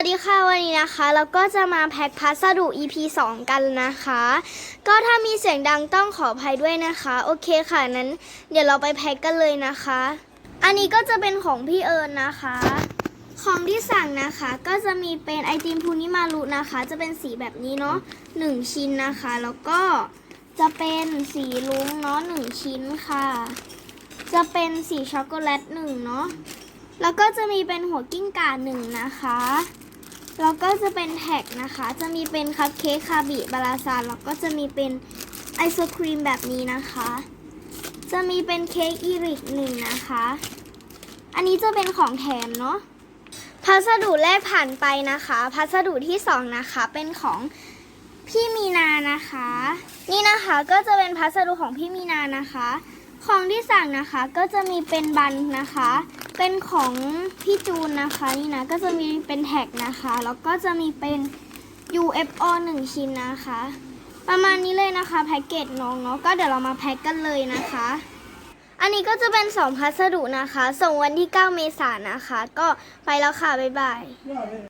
สวัสดีค่ะวันนี้นะคะ เราก็จะมาแพ็คพัสดุ EP 2 กันนะคะ ก็ถ้ามีเสียงดังต้องขออภัยด้วยนะคะ โอเคค่ะนั้น เดี๋ยวเราไปแพ็คกันเลยนะคะ อันนี้ก็จะเป็นของพี่เอิญนะคะ ของที่สั่งนะคะ ก็จะมีเป็นไอติมพูนิมารุนะคะ จะเป็นสีแบบนี้เนาะหนึ่งชิ้นนะคะ แล้วก็จะเป็นสีลุ้งเนาะหนึ่งชิ้นค่ะ จะเป็นสีช็อกโกแลตหนึ่งเนาะแล้วก็จะมีเป็นหัวกิ้งก่าหนึ่งนะคะ แล้วก็จะเป็นแท็กนะคะ จะมีเป็นคัพเค้กคาบิบาลาซานแล้วก็จะมีเป็นไอศครีมแบบนี้นะคะ จะมีเป็นเค้กอีริกหนึ่งนะคะ อันนี้จะเป็นของแถมเนาะ พัสดุแรกผ่านไปนะคะ พัสดุที่สองนะคะเป็นของพี่มีนานะคะ นี่นะคะก็จะเป็นพัสดุของพี่มีนานะคะ ของที่สั่งนะคะก็จะมีเป็นบันนะคะ เป็นของพี่จูนนะคะ นี่นะก็จะมีเป็นแท็กนะคะ แล้วก็จะมีเป็น UFO 1 ชิ้นนะคะ ประมาณนี้เลยนะคะแพ็กเกจน้องเนาะก็เดี๋ยวเรามาแพ็กกันเลยนะคะ อันนี้ก็จะเป็น 2 พัสดุนะคะ ส่งวันที่ 9 เมษายนนะคะ ก็ไปแล้วค่ะ บ๊ายบาย